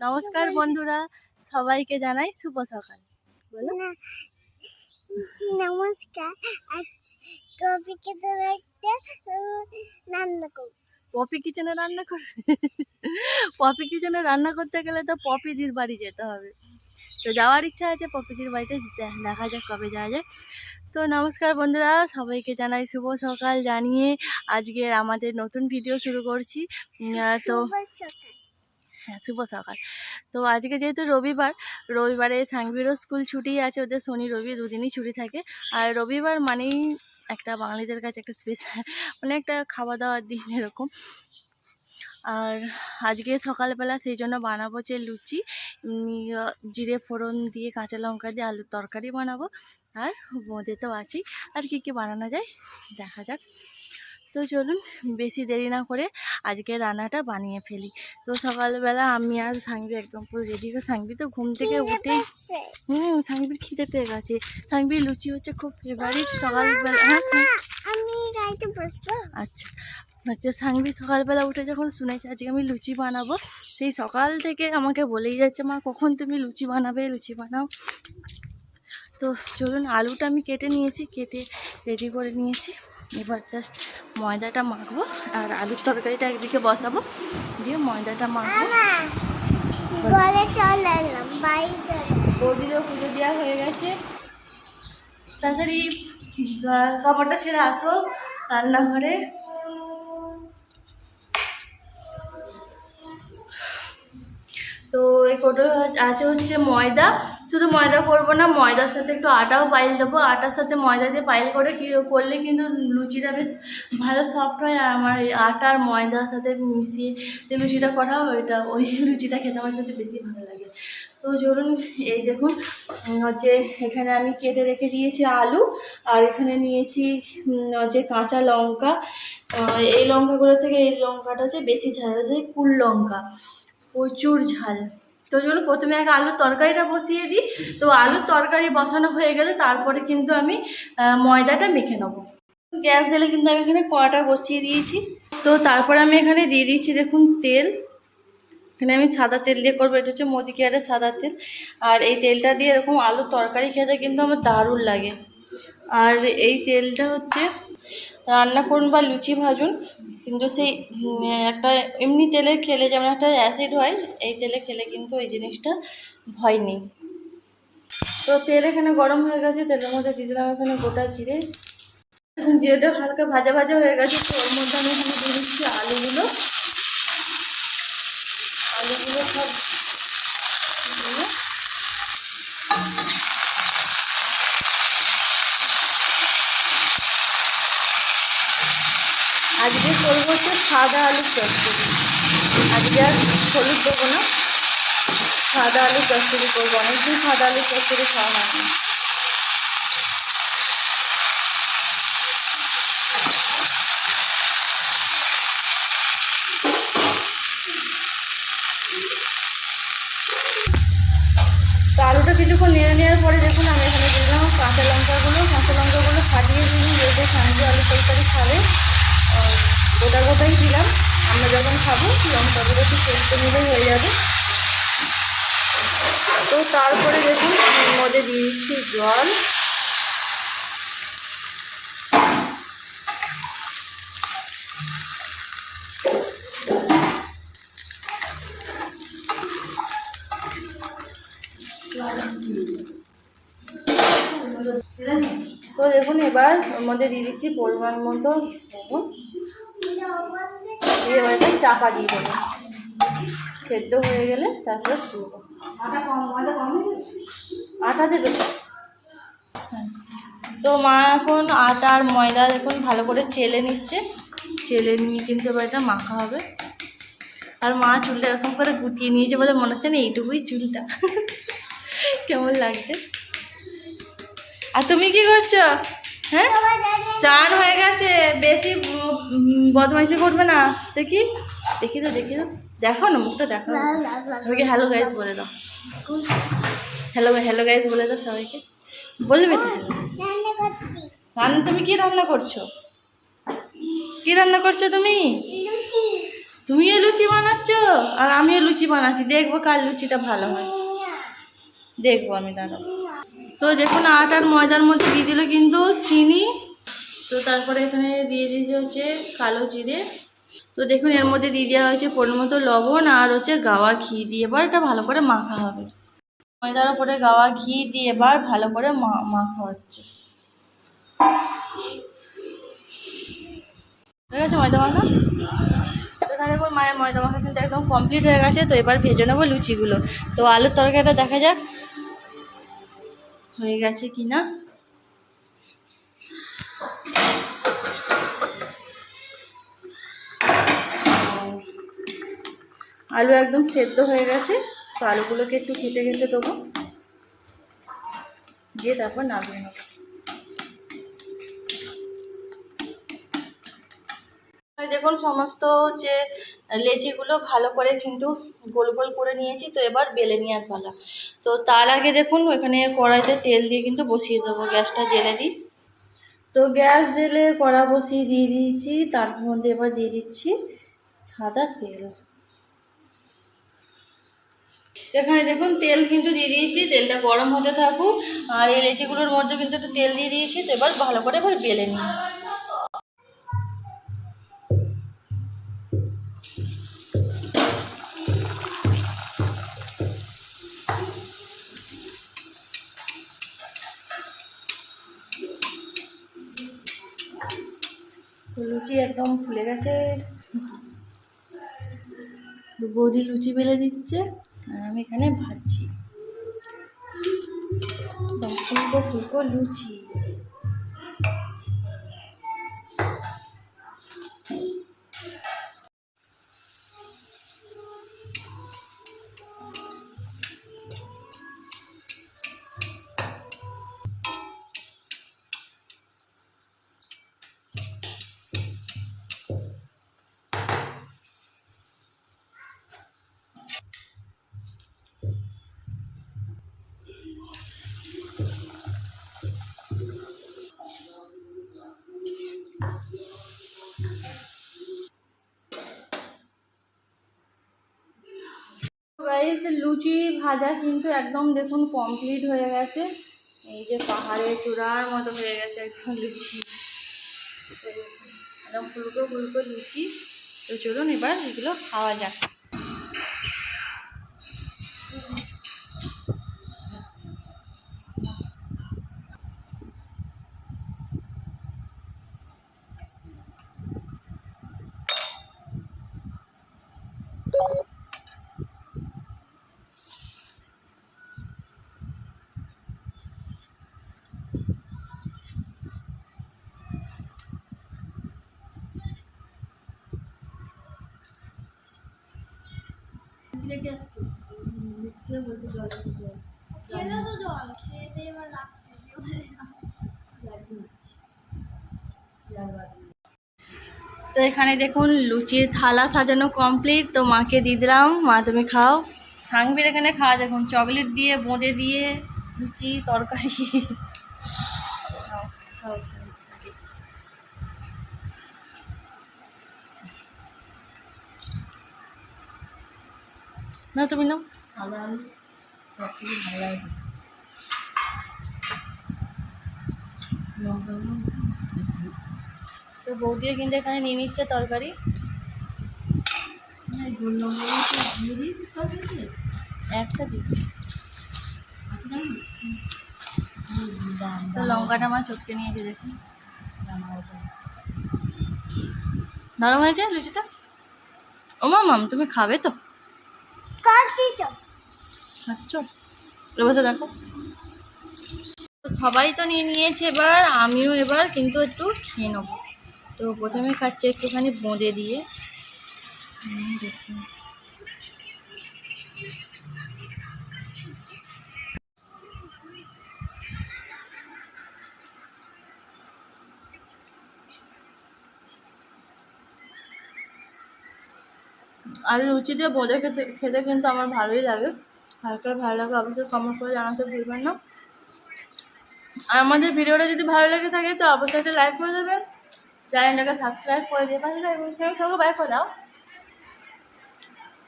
নমস্কার বন্ধুরা সবাইকে জানাই শুভ সকাল। বলো। নমস্কার আজ একটা রান্না করব। পপি কিচেনে রান্না করবে? পপি কিচেনে রান্না করতে গেলে তো পপিদির বাড়ি যেতে হবে। তো যাওয়ার ইচ্ছা আছে পপিদির বাড়িতে দেখা যাক কবে যাওয়া যায়। তো নমস্কার বন্ধুরা সবাইকে জানাই শুভ সকাল। জানিয়ে আজকের আমাদের নতুন ভিডিও শুরু করছি। তো হ্যাঁ শুভ সকাল। তো আজকে যেহেতু রবিবার, রবিবারে সাংবিরও স্কুল ছুটি আছে, ওদের শনি, রবি দুদিনই ছুটি থাকে। আর রবিবার মানেই একটা বাঙালিদের কাছে একটা স্পেশাল মানে একটা খাওয়া দাওয়ার দিন এরকম। আর আজকে সকালবেলা সেই জন্য বানাবো হচ্ছে লুচি জিরে ফোড়ন দিয়ে কাঁচা লঙ্কা দিয়ে আলুর তরকারি বানাবো। আর বোঁদে তো আছেই। আর কী কী বানানো যায়? দেখা যাক। তো চলুন বেশি দেরি না করে আজকে রান্নাটা বানিয়ে ফেলি। তো সকালবেলা আমি আর সাংবি একদম পুরো রেডি করে সাংবি তো ঘুম থেকে উঠেই আছে। হুম সাংবির খিদে পেয়ে গেছে। সাংবির লুচি হচ্ছে খুব ফেভারিট সকালবেলা হ্যাঁ? আচ্ছা হচ্ছে সাংবি সকালবেলা উঠে যখন শুনেছে আজকে আমি লুচি বানাবো সেই সকাল থেকে আমাকে বলেই যাচ্ছে মা কখন তুমি লুচি বানাবে? লুচি বানাও। তো চলুন আলুটা আমি কেটে নিয়েছি কেটে রেডি করে নিয়েছি। এবার জাস্ট ময়দাটা মাখবো আর আলুর তরকারিটা একদিকে বসাবো। দিয়ে ময়দাটা মাখবো। বৌদিরও পুজো দেওয়া হয়ে গেছে। তাড়াতাড়ি কাপড়টা ছেড়ে আসো রান্নাঘরে। তো এই কোটো আছে হচ্ছে ময়দা। শুধু ময়দা করব না, ময়দার সাথে একটু আটাও পাইল দেবো। আটার সাথে ময়দা দিয়ে পাইল করে করলে কিন্তু লুচিটা বেশ ভালো সফট হয় আর আমার এই আটা আর ময়দার সাথে মিশিয়ে যে লুচিটা করা ওইটা ওই লুচিটা খেতে আমার কিন্তু বেশি ভালো লাগে। তো চলুন, এই দেখুন হচ্ছে এখানে আমি কেটে রেখে দিয়েছি আলু আর এখানে নিয়েছি হচ্ছে কাঁচা লঙ্কা। এই লঙ্কাগুলো থেকে এই লঙ্কাটা হচ্ছে বেশি ঝাল আছে কুল লঙ্কা। প্রচুর ঝাল। তো চলো প্রথমে আগে আলুর তরকারিটা বসিয়ে দিই। তো আলুর তরকারি বসানো হয়ে গেলে তারপরে কিন্তু আমি ময়দাটা মেখে নেব। গ্যাস জ্বেলে কিন্তু আমি এখানে কড়াটা বসিয়ে দিয়েছি। তো তারপরে আমি এখানে দিয়ে দিয়েছি দেখুন তেল। এখানে আমি সাদা তেল দিয়ে করব, এটা হচ্ছে মোদি কেয়ারের সাদা তেল। আর এই তেলটা দিয়ে এরকম আলুর তরকারি খেতে কিন্তু আমার দারুণ লাগে। আর এই তেলটা হচ্ছে রান্না করুন বা লুচি ভাজুন, কিন্তু সেই একটা এমনি তেলে খেলে যেমন একটা অ্যাসিড হয়, এই তেলে খেলে কিন্তু এই জিনিসটা ভয় নেই তো তেল এখানে গরম হয়ে গেছে, তেলের মধ্যে দিয়ে দিলাম এখানে গোটা এখন জিরেটা হালকা ভাজা ভাজা হয়ে গেছে, তো ওর মধ্যে আমি এখানে দিয়ে দিচ্ছি আলুগুলো সব দিয়ে আজকে করব হচ্ছে সাদা আলুর চচ্চড়ি আজকে আর হলুদ দেবো না। সাদা আলুর চচ্চড়ি করব। অনেকদিন সাদা আলুর চচ্চড়ি খাওয়া হয়নি তো আলুটা কিছুক্ষণ নেড়ে নেওয়ার পরে দেখুন আমি এখানে দিলাম কাঁচা লঙ্কাগুলো। কাঁচা লঙ্কাগুলো ফাটিয়ে দিন যেতে সাঁজে আলু তরকারি খাবে। গোটা গোটাই দিলাম। আমরা যখন খাব লঙ্কাগুলো একটু সেদ্ধ নিলেই হয়ে যাবে। তো তারপরে দেখুন মধ্যে দিয়ে দিচ্ছি জল তো দেখুন, এবার ওর মধ্যে দিয়ে দিচ্ছি পরিমাণ মতো লবণ দিয়ে এটা চাপা দিয়ে দেবো। সেদ্ধ হয়ে গেলে তারপরে আটা দেবে? হ্যাঁ। তো মা এখন আটা আর ময়দা দেখুন ভালো করে চেলে নিচ্ছে। চেলে নিয়ে কিন্তু এবার এটা মাখা হবে। আর মা চুলটা এরকম করে গুটিয়ে নিয়েছে বলে মনে হচ্ছে না এইটুকুই চুলটা। কেমন লাগছে? আর তুমি কি করছ? হ্যাঁ? চান হয়ে গেছে। বেশি বদমাইশি করবে না। দেখি। দেখি তো দেখি তো। দেখো না, মুখটা দেখো। সবাইকে হ্যালো গাইজ বলে দাও। হ্যালো হ্যালো গাইজ বলে দাও সবাইকে। বলবে তো রান্না তুমি কি রান্না করছ? কি রান্না করছ তুমি? তুমিও লুচি বানাচ্ছ? আর আমিও লুচি বানাচ্ছি। দেখব কার লুচিটা ভালো হয়। দেখব আমি দাঁড়াবো তো দেখুন আট আর ময়দার মধ্যে দিয়ে দিল কিন্তু চিনি। তো তারপরে এখানে দিয়ে দিয়েছে হচ্ছে কালো জিরে। তো দেখুন এর মধ্যে দিয়ে দেওয়া হয়েছে পরিমাণ মতো লবণ আর হচ্ছে গাওয়া ঘি দিয়ে এবার এটা ভালো করে মাখা হবে। ময়দার উপরে গাওয়া ঘি দিয়ে এবার ভালো করে মাখা হচ্ছে। হয়ে গেছে ময়দা মাখা? মায়ের ময়দা মাখা কিন্তু একদম কমপ্লিট হয়ে গেছে। তো এবার ভেজে নেব লুচিগুলো। তো আলুর তরকারিটা দেখা যাক হয়ে গেছে কি না আলু একদম সেদ্ধ হয়ে গেছে, তো আলুগুলোকে একটু খেটে খেতে দেবো। দিয়ে তারপর নামিয়ে নেব। দেখুন সমস্ত যে লেচিগুলো ভালো করে কিন্তু গোল গোল করে নিয়েছি, তো এবার বেলে নেওয়ার পালা তো তার আগে দেখুন ওখানে কড়াইতে তেল দিয়ে কিন্তু বসিয়ে দেবো, গ্যাসটা জেলে দিই। তো গ্যাস জেলে কড়া বসিয়ে দিয়ে দিয়েছি, তার মধ্যে এবার দিয়ে দিচ্ছি সাদা তেল। এখানে দেখুন তেল কিন্তু দিয়ে দিয়েছি, তেলটা গরম হতে থাকুক, আর এই লেচিগুলোর মধ্যে কিন্তু একটু তেল দিয়ে দিয়েছি, তো এবার ভালো করে এবার বেলে নিই। লুচি একদম ফুলে গেছে। বৌদি লুচি বেলে দিচ্ছে, আর আমি এখানে ভাজছি। ফুলকো ফুলকো, লুচি। লুচি ভাজা কিন্তু একদম দেখুন কমপ্লিট হয়ে গেছে। এই যে পাহাড়ের চূড়ার মতো হয়ে গেছে একদম লুচি। একদম ফুলকো ফুলকো লুচি। তো চলুন এবার এগুলো খাওয়া যাক। খেলে তো জল খেয়ে এবার তো এখানে দেখুন লুচির থালা সাজানো কমপ্লিট তো মাকে দিয়ে দিলাম। মা তুমি খাও। সাংবির এখানে খাওয়া দেখুন চকলেট দিয়ে বোঁদে দিয়ে লুচি তরকারি। খাও, না তুমি নাও। সাদা আলু চকলেট ভালো লাগে তো বৌদিও কিন্তু এখানে নিয়ে নিচ্ছে তরকারি। একটা দিচ্ছি তো লঙ্কাটা আমার চটকে নিয়েছে দেখুন। নরম হয়েছে লুচিটা? ও মাম তুমি খাবে তো? বসে দেখো। সবাই তো নিয়ে নিয়েছে এবার, আমিও এবার, কিন্তু একটু খেয়ে নেব। তো প্রথমে খাচ্ছি একটুখানি বোঁদে দিয়ে। দেখুন। আর লুচি দিয়ে বোঁদে খেতে খেতে কিন্তু আমার ভালোই লাগে। হালকা ভালো লাগে অবশ্যই কমেন্ট করে জানাতে ভুলবেন না। আর আমাদের ভিডিওটা যদি ভালো লেগে থাকে, তো অবশ্যই একটা লাইক করে দেবেন। চ্যানেলটাকে সাবস্ক্রাইব করে দিয়ে পাশে এবং সঙ্গে বাই করে দাও।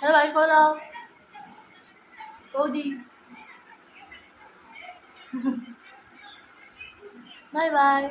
হ্যাঁ বাই করে দাও। বৌদি। Bye bye